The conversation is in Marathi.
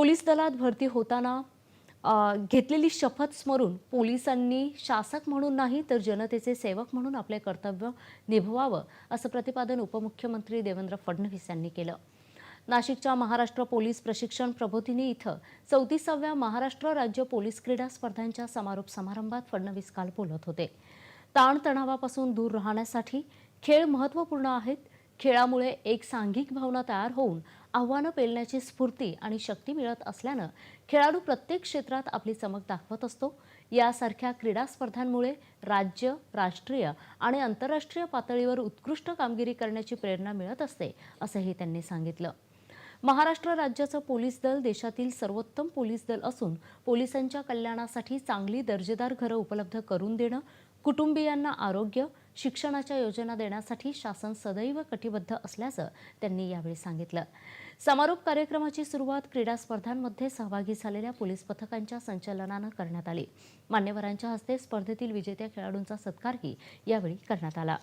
पोलीस दलात भरती होताना घेतलेली शपथ स्मरून पोलिसांनी शासक म्हणून नाही तर जनतेचे सेवक म्हणून आपले कर्तव्य निभवावं असं प्रतिपादन उपमुख्यमंत्री देवेंद्र फडणवीस यांनी केलं. नाशिकच्या महाराष्ट्र पोलीस प्रशिक्षण प्रबोधिनी इथं चौतीसाव्या महाराष्ट्र राज्य पोलीस क्रीडा स्पर्धांच्या समारोप समारंभात फडणवीस काल बोलत होते. ताणतणावापासून दूर राहण्यासाठी खेळ महत्त्वपूर्ण आहेत. खेळामुळे एक सांघिक भावना तयार होऊन आव्हानं पेलण्याची स्फूर्ती आणि शक्ती मिळत असल्यानं खेळाडू प्रत्येक क्षेत्रात आपली चमक दाखवत असतो. यासारख्या क्रीडा स्पर्धांमुळे राज्य राष्ट्रीय आणि आंतरराष्ट्रीय पातळीवर उत्कृष्ट कामगिरी करण्याची प्रेरणा मिळत असते असंही त्यांनी सांगितलं. महाराष्ट्र राज्याचं पोलीस दल देशातील सर्वोत्तम पोलीस दल असून पोलिसांच्या कल्याणासाठी चांगली दर्जेदार घरं उपलब्ध करून देणं कुटुंबियांना आरोग्य शिक्षणाच्या योजना देण्यासाठी शासन सदैव कटिबद्ध असल्याचं त्यांनी यावेळी सांगितलं. समारोप कार्यक्रमाची सुरुवात क्रीडा स्पर्धांमध्ये सहभागी झालेल्या पोलीस पथकांच्या संचलनानं करण्यात आली. मान्यवरांच्या हस्ते स्पर्धेतील विजेत्या खेळाडूंचा सत्कारही यावेळी करण्यात आला.